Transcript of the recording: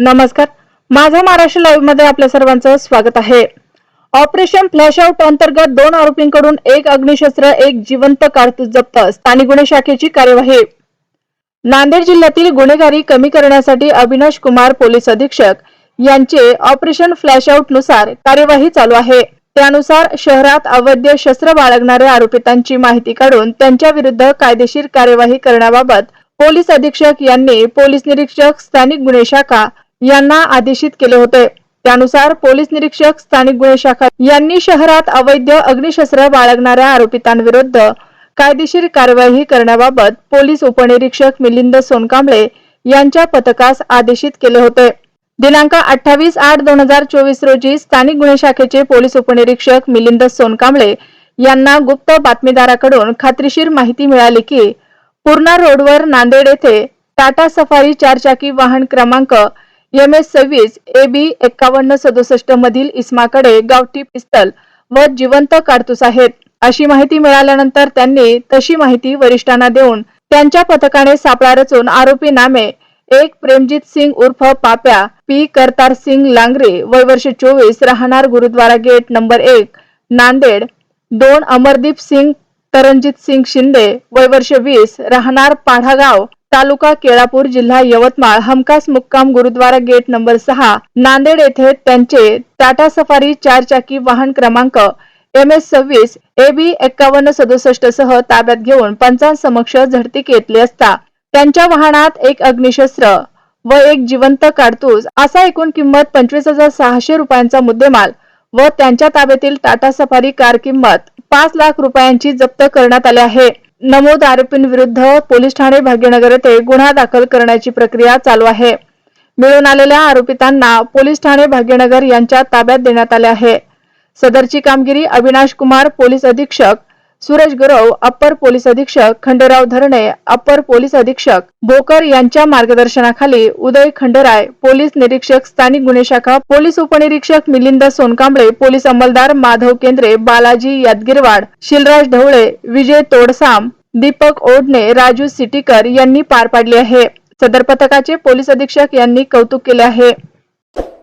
नमस्कार. माझा महाराष्ट्र लाईव्हमध्ये आपल्या सर्वांचं स्वागत आहे. ऑपरेशन फ्लॅश आउट अंतर्गत दोन आरोपींकडून एक अग्निशस्त्र एक जिवंत कारतूस जप्त स्थानिक गुन्हे शाखेची कार्यवाही. नांदेड जिल्ह्यातील गुन्हेगारी कमी करण्यासाठी अविनाश कुमार पोलीस अधीक्षक यांचे ऑपरेशन फ्लॅश आउटनुसार कार्यवाही चालू आहे. त्यानुसार शहरात अवैध शस्त्र बाळगणाऱ्या आरोपितांची माहिती काढून त्यांच्या विरुद्ध कायदेशीर कार्यवाही करण्याबाबत पोलीस अधीक्षक यांनी पोलीस निरीक्षक स्थानिक गुन्हे शाखा यांना आदेशित केले होते. त्यानुसार पोलीस निरीक्षक स्थानिक गुन्हे शाखा यांनी शहरात अवैध अग्निशस्त्र बाळगणाऱ्या आरोपितांविरुद्ध कायदेशीर कारवाई करण्याबाबत पोलीस उपनिरीक्षक मिलिंद सोनकांबळे यांच्या पथकास आदेशित केले होते. दिनांक अठ्ठावीस आठ दोन हजार चोवीस रोजी स्थानिक गुन्हे शाखेचे पोलीस उपनिरीक्षक मिलिंद सोनकांबळे यांना गुप्त बातमीदाराकडून खात्रीशीर माहिती मिळाली की पूर्णा रोडवर नांदेड येथे टाटा सफारी चारचाकी वाहन क्रमांक एम एस सव्वीस ए बी एक्कावन्न सदुसष्ट मधील इस्माकडे गावठी पिस्तल व जिवंत काडतूस आहेत. अशी माहिती मिळाल्यानंतर त्यांनी तशी माहिती वरिष्ठांना देऊन त्यांच्या पथकाने सापळा रचून आरोपी नामे एक प्रेमजित सिंग उर्फ पाप्या पी करतार सिंग लांगरे वय वर्ष चोवीस राहणार गुरुद्वारा गेट नंबर एक नांदेड दोन अमरदीप सिंग तरंजित सिंग शिंदे वय वर्ष वीस राहणार पाढागाव तालुका केळापूर जिल्हा यवतमाळ हमखास मुक्काम गुरुद्वारा गेट नंबर सहा नांदेड येथे त्यांचे टाटा सफारी चार चाकी वाहन क्रमांक एम एस सव्वीस ए बी एक्कावन्न सदुसष्ट सह ताब्यात घेऊन पंचांसमक्ष झडती घेतली असता त्यांच्या वाहनात एक अग्निशस्त्र व एक जिवंत काडतूस असा एकूण किंमत पंचवीस हजार सहाशे रुपयांचा मुद्देमाल व त्यांच्या ताब्यातील टाटा सफारी कार किंमत पाच लाख रुपयांची जप्त करण्यात आली आहे. नमूद आरोपींविरुद्ध पोलीस ठाणे भाग्यनगर येथे गुन्हा दाखल करण्याची प्रक्रिया चालू आहे. मिळून आलेल्या आरोपितांना पोलीस ठाणे भाग्यनगर यांच्या ताब्यात देण्यात आले आहे. सदरची कामगिरी अविनाश कुमार पोलीस अधीक्षक सुरेश गुरव अप्पर पोलीस अधीक्षक खंडेराव धरणे अप्पर पोलीस अधीक्षक भोकर यांच्या मार्गदर्शनाखाली उदय खंडेराय पोलीस निरीक्षक स्थानिक गुन्हे शाखा पोलीस उपनिरीक्षक मिलिंद सोनकांबळे पोलीस अंमलदार माधव केंद्रे बालाजी यादगिरवाड शिलराज ढवळे विजय तोडसाम दीपक ओढणे राजू सिटीकर यांनी पार पाडली आहे. सदर पथकाचे पोलीस अधीक्षक यांनी कौतुक केले आहे.